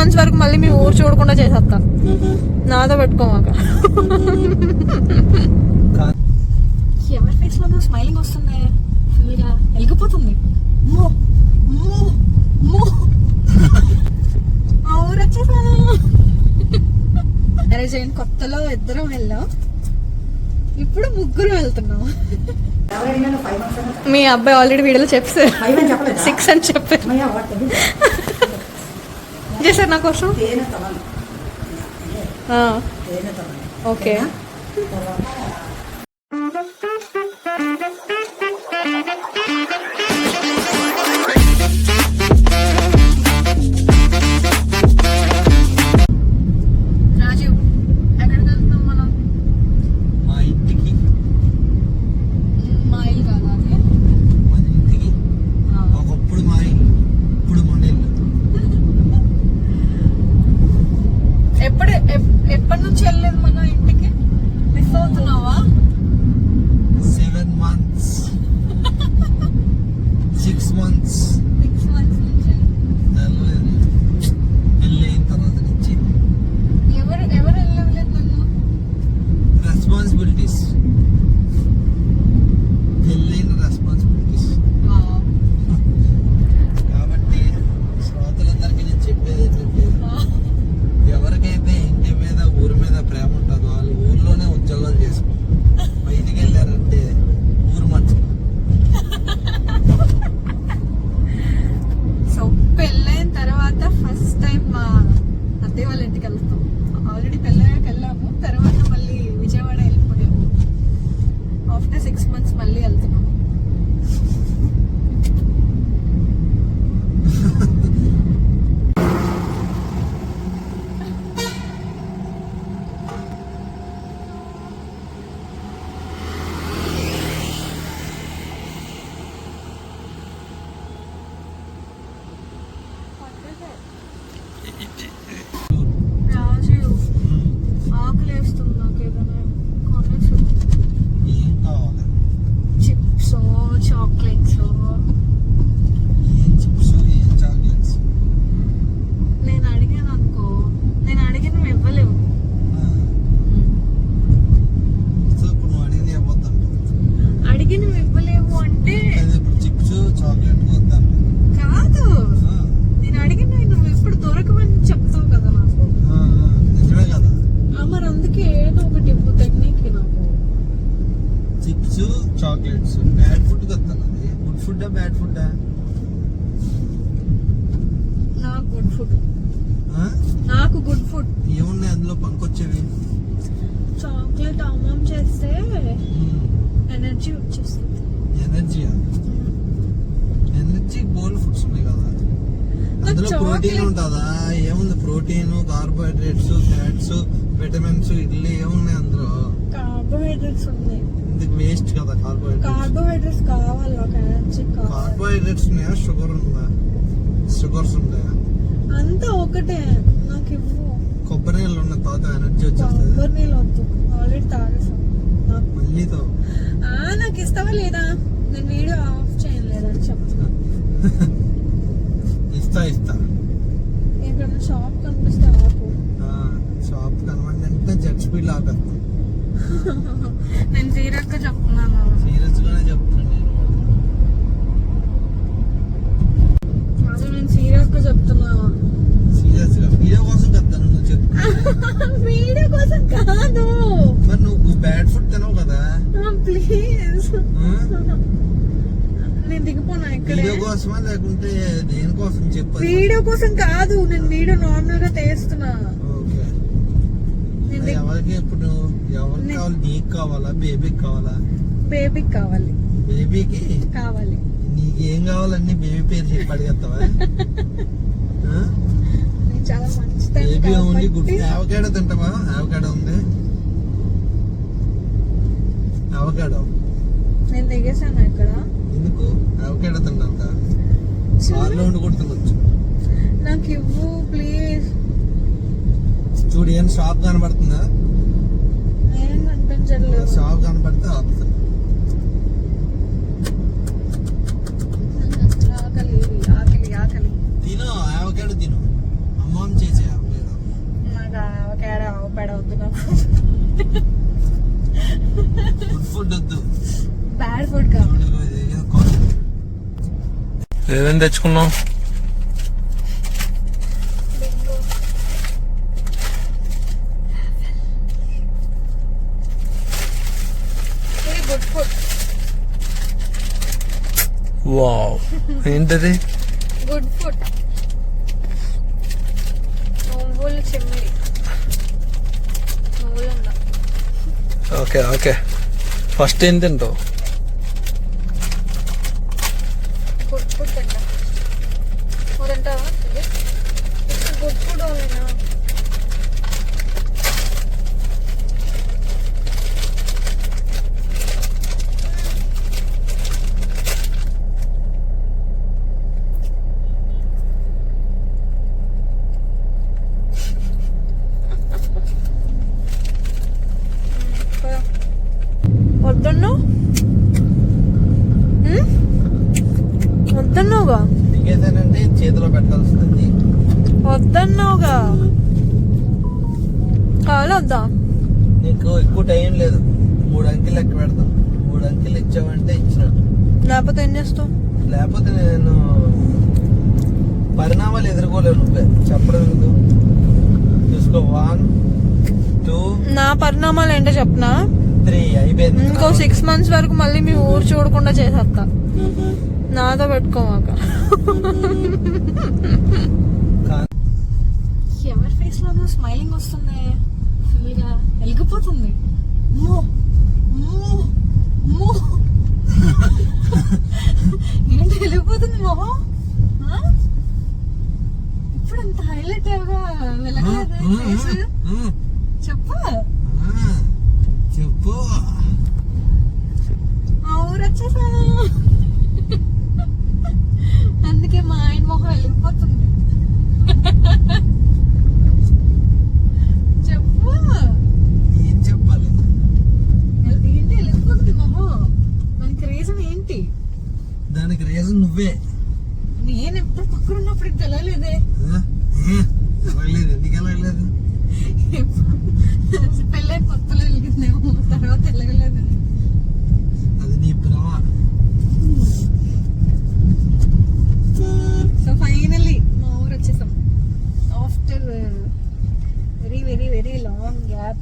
Months వరకు మళ్ళీ మీ ఊరు చూడకుండా చేసేస్తా. నాతో పెట్టుకోమాక. ఎవరి ఫేస్లో స్మైలింగ్ వస్తుంది? ఫుల్గా వెలిగిపోతుంది ఊరు వచ్చేసాను. మ్యారేజ్ అయిన కొత్తలో ఇద్దరం వెళ్ళాం. ఇప్పుడు ముగ్గురు వెళ్తున్నాం. మీ అబ్బాయి ఆల్రెడీ వీడియోలో చెప్పారు. సిక్స్ అని చెప్పారు. చేశారు నా కోసం okay. Chips chocolates. Bad food అది గుడ్ ఫుడ్ బ్యాడ్ ఫుడ్ నాకు గుడ్ ఫుడ్. నాకు గుడ్ ఫుడ్. ఏమున్నాయి అందులో పనికొచ్చేవి చాక్లెట్ అమ్మం చేస్తే ఎనర్జీ వచ్చేస్తుంది. ఎనర్జీ ఎనర్జీ బోల్ ఫుడ్స్ ఉన్నాయి కదా. అందులో ప్రోటీన్ ఉంటుందా? ఏముంది protein carbohydrates fats vitamins idli ఏమున్నాయి అందులో? కార్బోహైడ్రేట్స్ ఉన్నాయి. కదా కార్బోహైడ్రేట్స్ కావాలి నాకు ఎనర్జీ కార్బోహైడ్రేట్స్ ఉన్నాయా? షుగర్ ఉందా? షుగర్స్ ఉన్నాయా? అంతా ఒకటే నాకు ఇవ్వు. కొబ్బరి నీళ్ళు ఉన్న తర్వాత ఎనర్జీ వచ్చేస్తుంది కొబ్బరి నీళ్ళు వద్దు ఆల్రెడీ తాగేసాను నాకు మళ్ళీతో ఆ, నాకు ఇస్తావా లేదా? నేను వీడియో ఆఫ్ చేయలేదని చెప్తున్నా. ఇస్తా ఇస్తా. ఎక్కడన్నా షాప్ కనిపిస్తే ఆపు. షాప్ కనబడి అంటే జెట్ స్పీడ్ ఆపేస్తాం నేను చెప్తున్నాను. సీరియస్ గానే చెప్తున్నాను నేను సీరియస్గా చెప్తున్నా. సీరియస్గా వీడియో కోసం చెప్తాను నువ్వు చెప్పు. వీడియో కోసం కాదు. మరి నువ్వు బ్యాడ్ ఫుడ్ తినవు కదా? ప్లీజ్? నేను దిగిపోనా ఇక్కడే? వీడియో కోసమా లేకుంటే దేనికోసం చెప్పు వీడియో కోసం కాదు నేను వీడియో నార్మల్గా తీస్తున్నా ఎవరికి ఇప్పుడు ఎవరికి కావాలి? నీకు కావాలా? బేబీకి కావాలా? బేబీకి కావాలి. బేబీకి? కావాలి. నీకు ఏం కావాలన్నీ బేబీ పేరు చెప్పి అడిగేస్తావా? Baby only good. ఆవకాడో తింటావా? ఆవకాడో ఉంది. ఆవకాడో. నేను దిగేసాను ఇక్కడ. ఎందుకు? ఆవకాడో తిన్నాక కార్లో ఉండి కూడా తినొచ్చు. నాకు ఇవ్వు ప్లీజ్ చూడు ఏం షాప్ కనబడుతుందా? షాప్ కనబడితే ఆపుతుంది తిను ఆవకాడ తిను. అమ్మమ్మ చేసే నాకు వద్దు నాకు. ఫుడ్ వద్దు. ఫుడ్ ఏమేమి తెచ్చుకున్నావు? వావ్ ఏంటది? గుడ్ ఫుడ్ నువ్వులు చెమ్మిడి నువ్వులు ఓకే ఓకే. ఫస్ట్ ఏం తింటావు? గుడ్ ఫుడ్ తింటా. నువ్వు తింటావా? ఇది? గుడ్ ఫుడ్ వద్దన్నావుగా? దిగేసానంటే చేతిలో పెట్టాల్సి వస్తుంది వద్దన్నావుగా? కావాలి వద్దా నీకు ఎక్కువ టైం లేదు. మూడు అంకెలు లెక్క పెడతాం. మూడు అంకెలు ఇచ్చావంటే ఇచ్చినట్టు లేకపోతే ఏం చేస్తావు? లేకపోతే నేను పరిణామాలు ఎదుర్కోలేవు నువ్వే. చెప్పడం ఎందుకు? చూసుకో వన్ టూ నా పరిణామాలు ఏంటో చెప్పనా త్రీ అయిపోయింది. ఇంకో సిక్స్ మంత్స్ వరకు మళ్ళీ మీ ఊరు చూడకుండా చేసేస్తా నాతో పెట్టుకోమాక. కా- ఎవరి ఫేస్లో స్మైలింగ్ వస్తుంది. ఫుల్గా వెలిగిపోతుంది. ఏంటి వెలిగిపోతుంది మొహం? ఇప్పుడు అంత హైలైట్ ఫేస్ చెప్పు. చెప్పు. ఆ ఊరు వచ్చేసాను అందుకే మా ఆయన మొహం వెళ్ళిపోతుంది. చెప్పు. ఏం చెప్పాలి? ఏంటి? వెళ్ళిపోతుంది మొహం. దానికి రీజన్ ఏంటి? దానికి రీజన్ నువ్వే. నేను ఎప్పుడు పక్కన ఉన్నప్పుడు ఆ? ఏ? ఎలాగలేదు ఎందుకు ఎలాగలేదు పెళ్ళై కొత్తలో వెలిగిందేమో తర్వాత వెళ్ళగలేదు అది నీ భ్రమ. సో ఫైనల్లీ మా ఊరు వచ్చేసాం. After very very very long gap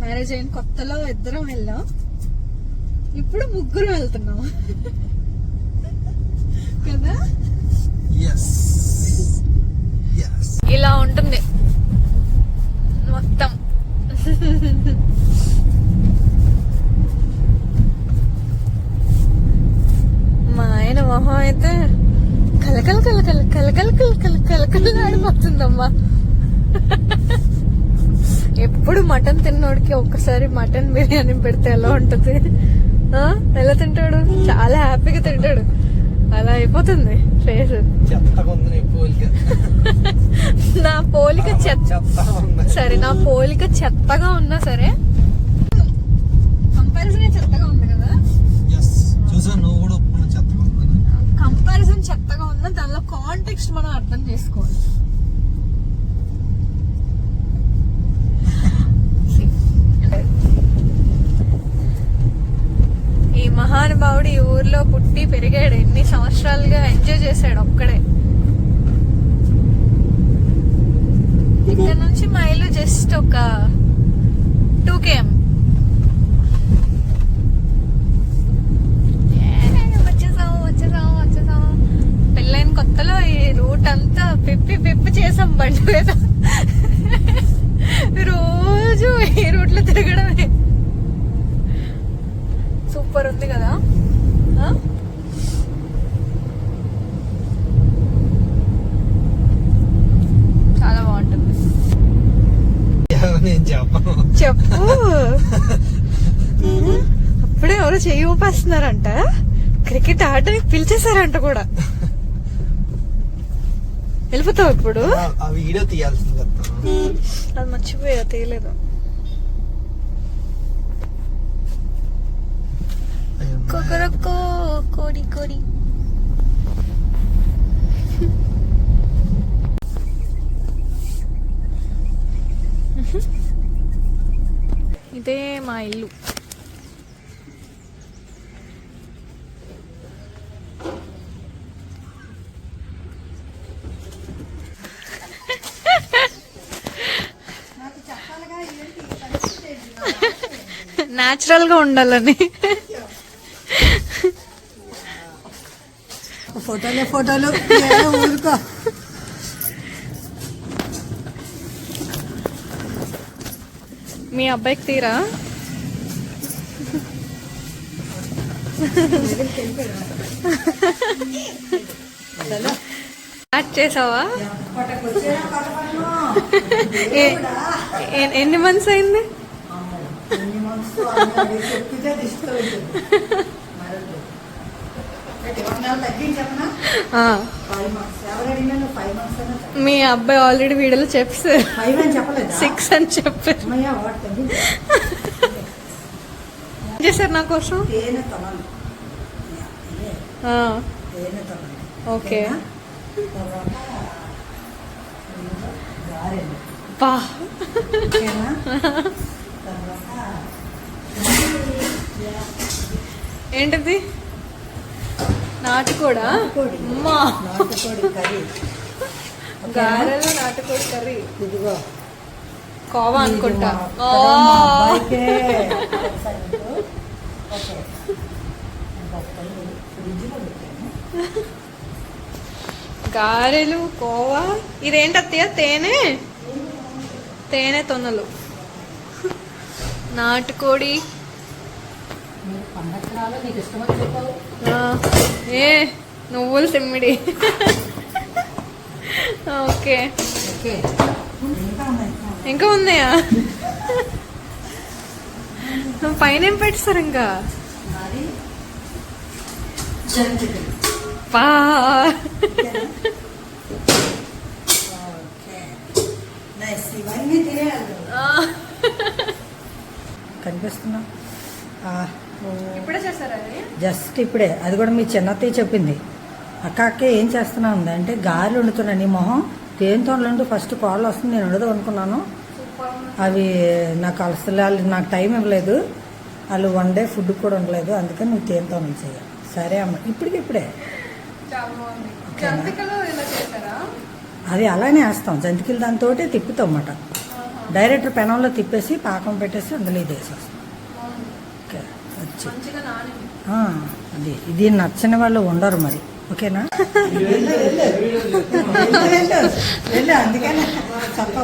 marriage అయిన కొత్తలో ఇద్దరం వెళ్ళాం. ఇప్పుడు ముగ్గురు వెళ్తున్నాం. కదా? ఎస్ ఎస్ ఇలా ఉంటుంది. మొత్తం. మా ఆయన మొహం అయితే కలకల కలకల కలకల కలకల కలకల ఆడిపోతుందమ్మా. ఎప్పుడు మటన్ తిన్నోడికి ఒక్కసారి మటన్ బిర్యానీ పెడితే ఎలా ఉంటది? ఆ? ఎలా తింటాడు? చాలా హ్యాపీగా తింటాడు. అలా అయిపోతుంది ఫేస్. నీ పోలిక. నా పోలిక చెత్త. సరే నా పోలిక చెత్తగా ఉన్నా సరే కంపారిజన్ చెత్తగా ఉంది కదా ఎస్ చూసా నువ్వు కూడా ఒప్పుకున్న చెత్తగా ఉందని కంపారిజన్ చెత్తగా ఉన్నా దానిలో కాంటెక్స్ట్ మనం అర్థం చేసుకోవాలి ఈ మహానుభావుడు ఈ ఊర్లో పుట్టి పెరిగాడు ఎన్ని సంవత్సరాలుగా ఎంజాయ్ చేశాడు ఒక్కడే ఇక్కడ నుంచి మా ఇల్లు జస్ట్ ఒక టూ కేఎం వచ్చేసాము వచ్చేసాము వచ్చేసాము పెళ్ళైన కొత్తలో ఈ రూట్ అంతా పిప్పి మీద రోజు ఈ రూట్లో తిరగడమే. సూపర్ ఉంది కదా? చాలా బాగుంటుంది. చెప్పు. అప్పుడే ఎవరో చెయ్యి ఊపేస్తున్నారంట. క్రికెట్ ఆడడానికి పిలిచేశారంట కూడా. వెళ్ళిపోతావు ఇప్పుడు ఆ- వీడియో తీయాల్సింది అది మర్చిపోయా తీయలేదు. కొకరకో కోడి కోడి. ఇదే మా ఇల్లు. న్యాచురల్గా ఉండాలని. ఫోటోలే ఫోటోలు ఊరుకో. మీ అబ్బాయికి తీరా? స్టార్ట్ చేసావా? ఎన్ని మంత్స్ అయింది? మీ అబ్బాయి ఆల్రెడీ వీడియోలో చెప్పలేదా సిక్స్ అని చెప్పారు. చేశారు నా కోసం? ఓకే. తర్వాత గారెలు పా ఓకేనా తర్వాత ఏంటిది? నాటుకోడా. అమ్మా. నాటుకోడి కర్రీ. గారెలు నాటుకోడి కర్రీ. ఇదిగో. కోవా అనుకుంటా. గారెలు కోవా. ఇదేంటి అత్తయ్య తేనె? తేనె తొనలు. నాటుకోడి నీకు పండగకి రాలో నీకు ఇష్టమని చెప్పావు ఆ, ఏ నువ్వులు సిమ్మిడి ఓకే. ఇంకా ఉన్నాయి? పైన ఏం పెట్టారు ఇంకా. పా. కనిపిస్తున్నా. ఇప్పుడే జస్ట్ ఇప్పుడే. అది కూడా మీ చిన్నత్తయ్య చెప్పింది. అక్క అక్క ఏం చేస్తున్నా అంటే గారెలు వండుతున్నా. నీ మొహం తేనెతో వండు ఫస్ట్ కాల్ వస్తుంది. నేను వండుదాం అనుకున్నాను. అవి నాకు అసలు వాళ్ళు నాకు టైం ఇవ్వలేదు. వాళ్ళు వన్ డే ఫుడ్ కూడా ఉండలేదు. అందుకని నువ్వు తేనెతో చేయాలి సరే అమ్మ. ఇప్పటికి ఇప్పుడే. అది అలానే వేస్తాం. జంతికలు దాంతో తిప్పుతాం అన్నమాట. డైరెక్ట్ పెనంలో తిప్పేసి పాకం పెట్టేసి అందులో ఇది వేసేస్తాం ఓకే వచ్చి మంచిగా నాని ఆ, అది ఇది నచ్చని వాళ్ళు ఉండరు మరి. ఓకేనా? అందుకనే చప్ప